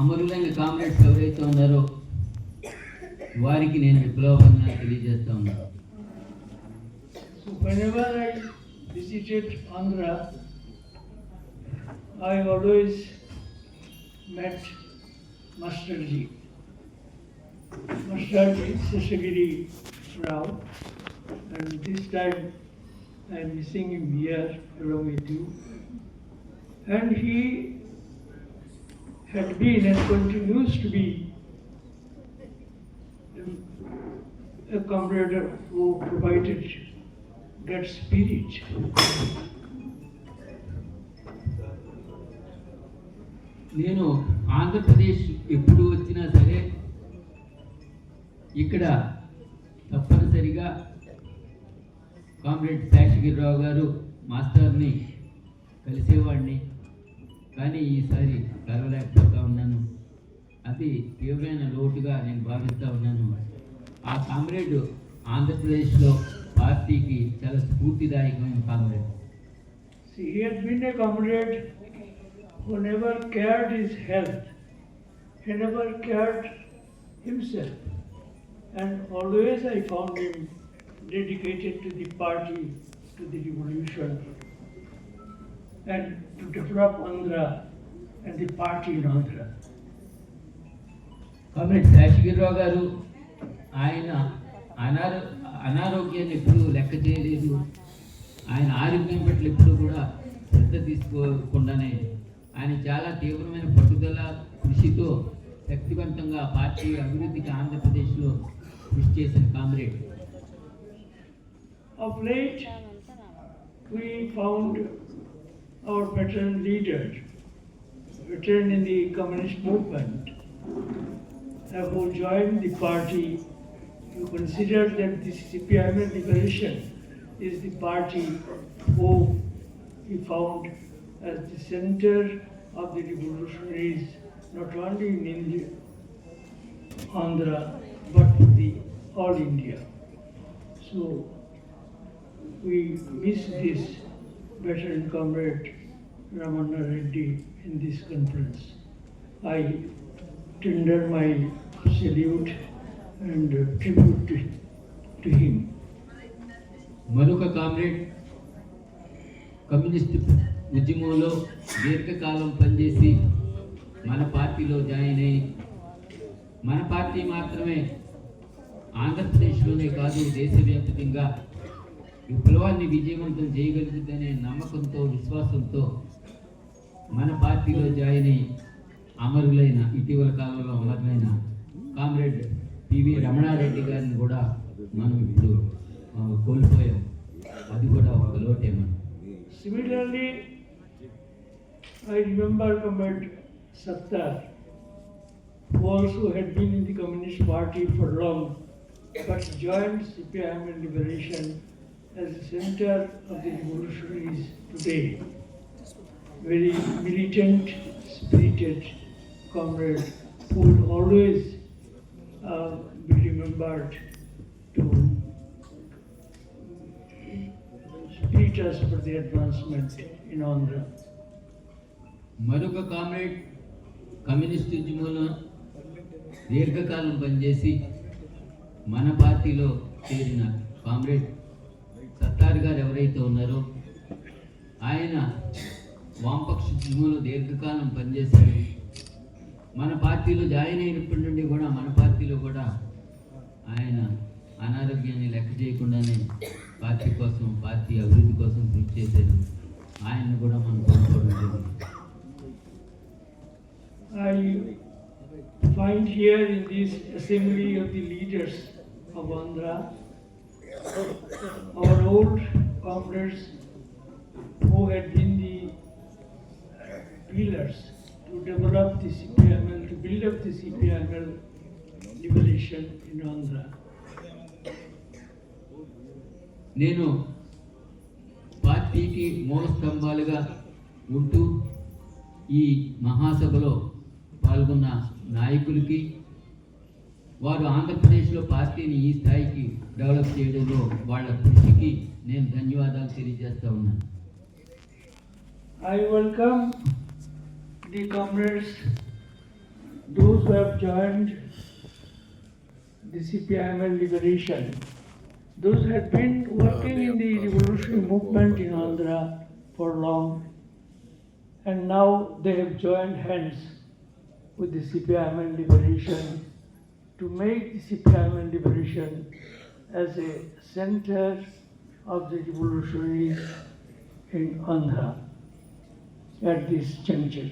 అమరులైన కామ్రేడ్స్ ఎవరైతే ఉన్నారో వారికి నేను విప్లవంగా తెలియజేస్తా ఉన్నాను So whenever I visited Andhra, I always met Masterji. Masterji Seshagiri Rao. And this time I am missing him here along with you. And he had been and continues to be a comrade who provided that spirit. నేను ఆంధ్రప్రదేశ్ ఎప్పుడు వచ్చినా సరే ఇక్కడ తప్పనిసరిగా comrade Seshagirirao గారు మాస్టర్ని కలిసేవాడిని కానీ ఈసారి కలవలేకపోతా ఉన్నాను అది తీవ్రమైన లోటుగా నేను భావిస్తూ ఉన్నాను ఆ కామ్రేడ్ ఆంధ్రప్రదేశ్లో పార్టీకి చాలా స్ఫూర్తిదాయకమైన comrade See, he had been a comrade who never cared his health. He never cared himself. And always I found him dedicated to the party, to the revolution, and to develop Andhra and the party in Andhra. Comrade Seshagirirao గారు ఆయన అనారో అనారోగ్యాన్ని ఎప్పుడూ లెక్క చేయలేదు ఆయన ఆరోగ్యం పట్ల ఎప్పుడు కూడా శ్రద్ధ తీసుకోకుండానే ఆయన చాలా తీవ్రమైన పట్టుదల కృషితో శక్తివంతంగా పార్టీ అభివృద్ధికి ఆంధ్రప్రదేశ్లో కృషి చేసిన comrade Of late, we found our veteran leader, veteran in the communist movement, uh, who joined the party, who consider that the CPIM liberation is the party who he found as the center of the revolutionaries, not only in India, Andhra, but the all India. So we miss this veteran comrade Ramana Reddy in this conference. I tender my salute and tribute to, to him. మరొక comrade communist ఉద్యమంలో దీర్ఘకాలం పనిచేసి మన పార్టీలో join అయ్యి మన party మాత్రమే ఆంధ్రప్రదేశ్లోనే కాదు దేశవ్యాప్తంగా విప్లవాన్ని విజయవంతం చేయగలుగుతుందనే నమ్మకంతో విశ్వాసంతో మన పార్టీలో జాయిన్ అయ్యి అమరులైన ఇటీవల కాలంలో అమరులైన కామ్రేడ్ పివి రమణారెడ్డి గారిని కూడా మనం ఇప్పుడు కోల్పోయాం అది కూడా ఒక లోటే మనం similarly I remember comrade Sattar who also had been in the Communist Party for long, but joined CPM and Liberation as the center of the revolutionaries today. Very militant, spirited comrade who will always uh, be remembered to beat us for the advancement in Andhra. మరొక comrade communist ఉద్యమంలో దీర్ఘకాలం పనిచేసి మన పార్టీలో చేరిన comrade Sattar గారు ఎవరైతే ఉన్నారో ఆయన వామపక్ష సినిమాలో దీర్ఘకాలం పనిచేశారు. మన పార్టీలో జాయిన్ అయినప్పటి నుండి కూడా మన పార్టీలో కూడా ఆయన అనారోగ్యాన్ని లెక్క చేయకుండానే పార్టీ కోసం పార్టీ అభివృద్ధి కోసం కృషి చేశారు. ఆయన్ని కూడా మనం కోరుకోవడం I find here in this assembly of the leaders of Andhra, our old comrades who had been the pillars to develop the CPML, to build up the CPML revolution in Andhra. నేను పార్టీకి మూల స్తంభాలుగా ఉంటూ ఈ మహాసభలో పాల్గొన్న నాయకులకి వారు ఆంధ్రప్రదేశ్లో పార్టీని ఈ స్థాయికి డెవలప్ చేయడంలో వాళ్ళ కృషికి నేను ధన్యవాదాలు తెలియజేస్తా ఉన్నాను I welcome the comrades those who have joined the CPIML liberation, those who had been working in the revolutionary movement in Andhra for long, and now they have joined hands with the CPIML liberation to make Islam liberation as a center of the revolutionaries in Andhra at this juncture.